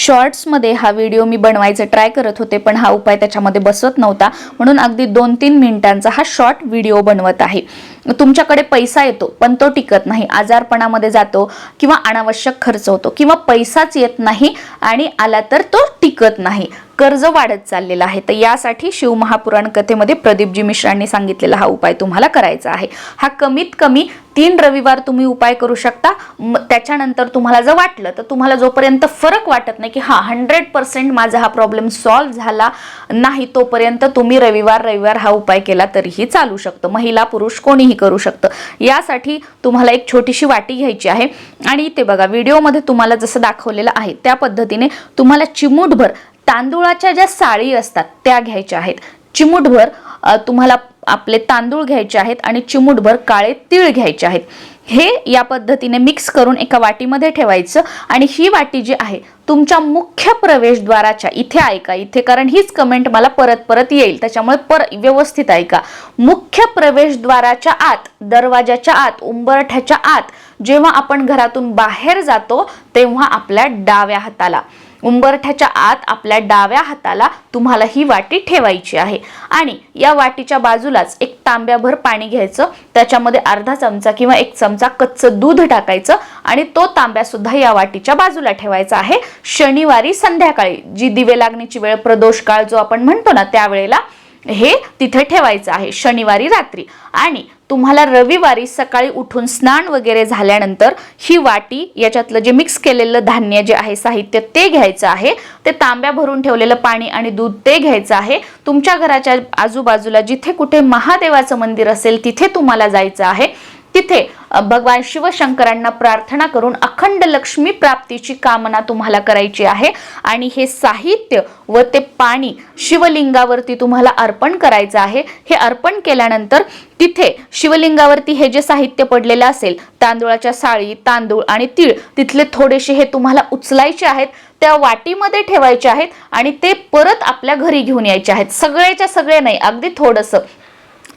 शॉर्ट्समध्ये हा व्हिडिओ मी बनवायचं ट्राय करत होते पण हा उपाय त्याच्यामध्ये बसत नव्हता. म्हणून अगदी दोन तीन मिनिटांचा हा शॉर्ट व्हिडिओ बनवत आहे. तुमच्याकडे पैसा येतो पण तो टिकत नाही आजारपणामध्ये जातो किंवा अनावश्यक खर्च होतो किंवा पैसाच येत नाही आणि आला तर तो टिकत नाही. कर्ज वाढत चाललेलं आहे. तर यासाठी शिवमहापुराण कथेमध्ये प्रदीपजी मिश्रांनी सांगितलेला हा उपाय तुम्हाला करायचा आहे. हा कमीत कमी तीन रविवार तुम्ही उपाय करू शकता. त्याच्यानंतर तुम्हाला जर वाटलं तर तुम्हाला जोपर्यंत फरक वाटत नाही की हा हंड्रेड पर्सेंट माझा हा प्रॉब्लेम सॉल्व्ह झाला नाही तोपर्यंत तुम्ही रविवार रविवार हा उपाय केला तरीही चालू शकतो. महिला पुरुष कोणीही करू शकतं. यासाठी तुम्हाला एक छोटीशी वाटी घ्यायची आहे. आणि ते बघा व्हिडिओमध्ये तुम्हाला जसं दाखवलेलं आहे त्या पद्धतीने तुम्हाला चिमूटभर तांदूळाच्या ज्या साळी असतात त्या घ्यायच्या आहेत. चिमूटभर तुम्हाला आपले तांदूळ घ्यायचे आहेत आणि चिमूटभर काळे तीळ घ्यायचे आहेत. हे या पद्धतीने मिक्स करून एका वाटीमध्ये ठेवायचं. आणि ही वाटी जी आहे तुमच्या मुख्य प्रवेशद्वाराच्या इथे ऐका इथे कारण हीच कमेंट मला परत परत येईल. त्याच्यामुळे पर व्यवस्थित ऐका. मुख्य प्रवेशद्वाराच्या आत दरवाजाच्या आत उंबरठ्याच्या आत जेव्हा आपण घरातून बाहेर जातो तेव्हा आपल्या डाव्या हाताला. उंबरठ्याच्या आत आपल्या डाव्या हाताला तुम्हाला ही वाटी ठेवायची आहे. आणि या वाटीच्या बाजूलाच एक तांब्याभर पाणी घ्यायचं. त्याच्यामध्ये अर्धा चमचा किंवा एक चमचा कच्चं दूध टाकायचं. आणि तो तांब्या सुद्धा या वाटीच्या बाजूला ठेवायचा आहे. शनिवारी संध्याकाळी जी दिवे लागण्याची वेळ प्रदोष काळ जो आपण म्हणतो ना त्यावेळेला हे तिथे ठेवायचं आहे शनिवारी रात्री. आणि तुम्हाला रविवारी सकाळी उठून स्नान वगैरे झाल्यानंतर ही वाटी याच्यातलं जे मिक्स केलेलं धान्य जे आहे साहित्य ते घ्यायचं आहे. ते तांब्या भरून ठेवलेलं पाणी आणि दूध ते घ्यायचं आहे. तुमच्या घराच्या आजूबाजूला जिथे कुठे महादेवाचं मंदिर असेल तिथे तुम्हाला जायचं आहे. तिथे भगवान शिवशंकरांना प्रार्थना करून अखंड लक्ष्मी प्राप्तीची कामना तुम्हाला करायची आहे. आणि हे साहित्य व ते पाणी शिवलिंगावरती तुम्हाला अर्पण करायचं आहे. हे अर्पण केल्यानंतर तिथे शिवलिंगावरती हे जे साहित्य पडलेलं असेल तांदूळाच्या साळी तांदूळ आणि तीळ तिथले थोडेसे हे तुम्हाला उचलायचे आहेत त्या वाटीमध्ये ठेवायचे आहेत आणि ते परत आपल्या घरी घेऊन यायचे आहेत. सगळ्याच्या सगळे नाही अगदी थोडंसं.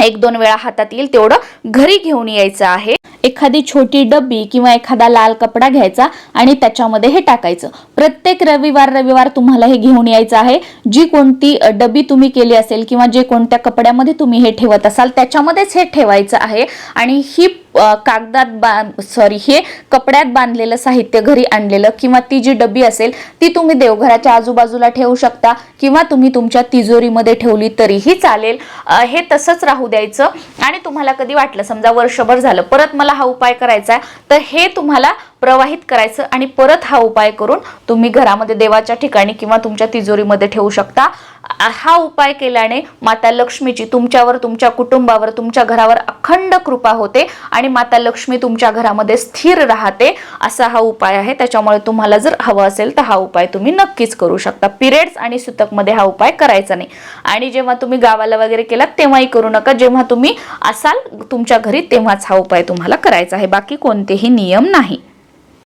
एक दोन वेळा हातात येईल तेवढं घरी घेऊन यायचं आहे. एखादी छोटी डब्बी किंवा एखादा लाल कपडा घ्यायचा आणि त्याच्यामध्ये हे टाकायचं. प्रत्येक रविवार रविवार तुम्हाला हे घेऊन यायचं आहे. जी कोणती डबी तुम्ही केली असेल किंवा जे कोणत्या कपड्यामध्ये तुम्ही हे ठेवत असाल त्याच्यामध्येच हे ठेवायचं आहे. आणि ही कागदात बा सॉरी हे कपड्यात बांधलेलं साहित्य घरी आणलेलं किंवा ती जी डबी असेल ती तुम्ही देवघराच्या आजूबाजूला ठेवू शकता किंवा तुम्ही तुमच्या तिजोरीमध्ये ठेवली तरीही चालेल. हे तसंच राहू द्यायचं. आणि तुम्हाला कधी वाटलं समजा वर्षभर झालं परत मला हा उपाय करायचा आहे तर हे तुम्हाला प्रवाहित करायचं आणि परत हा उपाय करून तुम्ही घरामध्ये देवाच्या ठिकाणी किंवा तुमच्या तिजोरीमध्ये ठेवू शकता. हा उपाय केल्याने माता लक्ष्मीची तुमच्यावर तुमच्या कुटुंबावर तुमच्या घरावर अखंड कृपा होते आणि माता लक्ष्मी तुमच्या घरामध्ये स्थिर राहते. असा हा उपाय आहे. त्याच्यामुळे तुम्हाला जर हवं असेल तर हा उपाय तुम्ही नक्कीच करू शकता. पिरियड्स आणि सुतकमध्ये हा उपाय करायचा नाही. आणि जेव्हा तुम्ही गावाला वगैरे केलात तेव्हाही करू नका. जेव्हा तुम्ही असाल तुमच्या घरी तेव्हाच हा उपाय तुम्हाला करायचा आहे. बाकी कोणतेही नियम नाही.